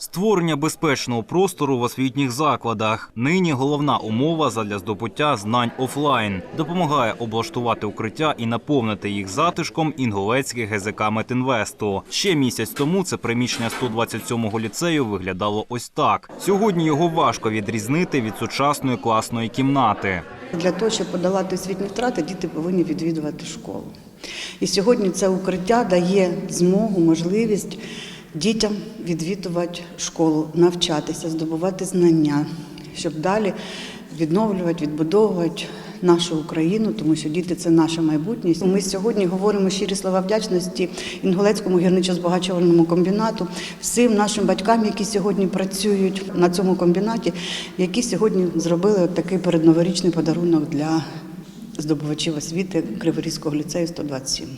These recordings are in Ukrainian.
Створення безпечного простору в освітніх закладах нині головна умова задля здобуття знань офлайн. Допомагає облаштувати укриття і наповнити їх затишком інгулецький ГЗК Метінвесту. Ще місяць тому це приміщення 127-го ліцею виглядало ось так. Сьогодні його важко відрізнити від сучасної класної кімнати. Для того, щоб подолати освітні втрати, діти повинні відвідувати школу. І сьогодні це укриття дає змогу, можливість дітям відвідувати школу, навчатися, здобувати знання, щоб далі відновлювати, відбудовувати нашу Україну, тому що діти це наше майбутнє. Ми сьогодні говоримо щирі слова вдячності Інгулецькому гірничо-збагачувальному комбінату, всім нашим батькам, які сьогодні працюють на цьому комбінаті, які сьогодні зробили от такий передноворічний подарунок для здобувачів освіти Криворізького ліцею 127.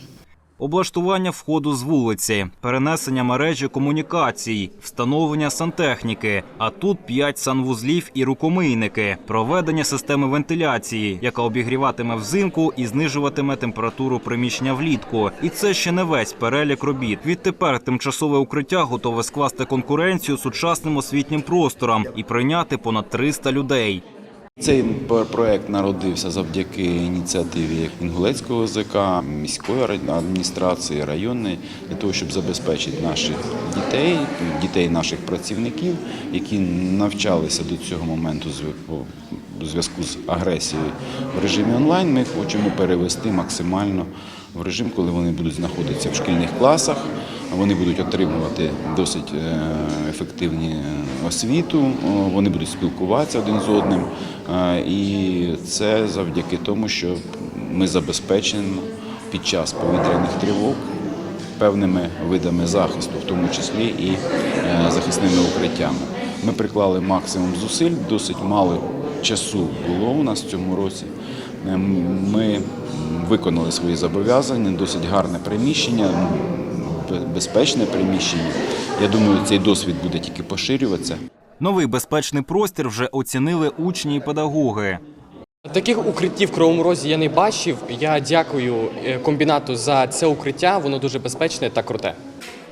Облаштування входу з вулиці, перенесення мережі комунікацій, встановлення сантехніки. А тут п'ять санвузлів і рукомийники, проведення системи вентиляції, яка обігріватиме взимку і знижуватиме температуру приміщення влітку. І це ще не весь перелік робіт. Відтепер тимчасове укриття готове скласти конкуренцію сучасним освітнім просторам і прийняти понад 300 людей. Цей проект народився завдяки ініціативі Інгулецького ЗК, міської ра- адміністрації, районної, для того, щоб забезпечити наших дітей, дітей наших працівників, які навчалися до цього моменту у зв'язку з агресією в режимі онлайн. Ми хочемо перевести максимально в режим, коли вони будуть знаходитися в шкільних класах. Вони будуть отримувати досить е, ефективні е, освіту, вони будуть спілкуватися один з одним. Е, І це завдяки тому, що ми забезпечені під час повітряних тривог певними видами захисту, в тому числі і захисними укриттями. Ми приклали максимум зусиль, досить мало часу було у нас в цьому році. Е, Ми виконали свої зобов'язання, досить гарне приміщення, безпечне приміщення. Я думаю, цей досвід буде тільки поширюватися. Новий безпечний простір вже оцінили учні і педагоги. Таких укриттів в Кривому Розі я не бачив. Я дякую е, комбінату за це укриття. Воно дуже безпечне та круте.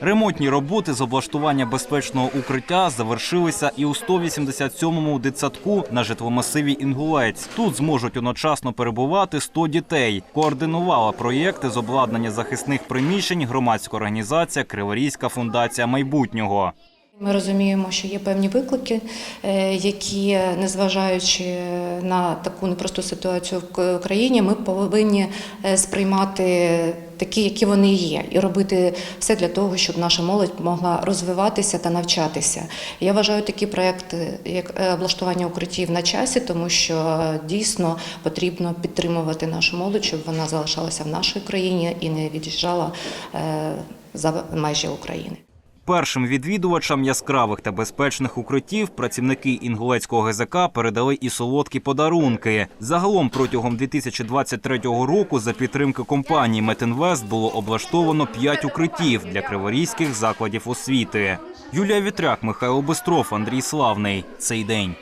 Ремонтні роботи з облаштування безпечного укриття завершилися і у 187-му дитсадку на житломасиві Інгулець. Тут зможуть одночасно перебувати 100 дітей. Координувала проєкти з обладнання захисних приміщень громадська організація Криворізька фундація майбутнього. Ми розуміємо, що є певні виклики, е, які, незважаючи на таку непросту ситуацію в країні, ми повинні е, сприймати такі, які вони є, і робити все для того, щоб наша молодь могла розвиватися та навчатися. Я вважаю такі проекти, як е, облаштування укриттів на часі, тому що е, дійсно потрібно підтримувати нашу молодь, щоб вона залишалася в нашій країні і не від'їжджала е, за межі України. Першим відвідувачам яскравих та безпечних укриттів працівники інгулецького ГЗК передали і солодкі подарунки. Загалом протягом 2023 року за підтримки компанії Метинвест було облаштовано 5 укриттів для криворізьких закладів освіти. Юлія Вітряк, Михайло Бистров, Андрій Славний. Цей день.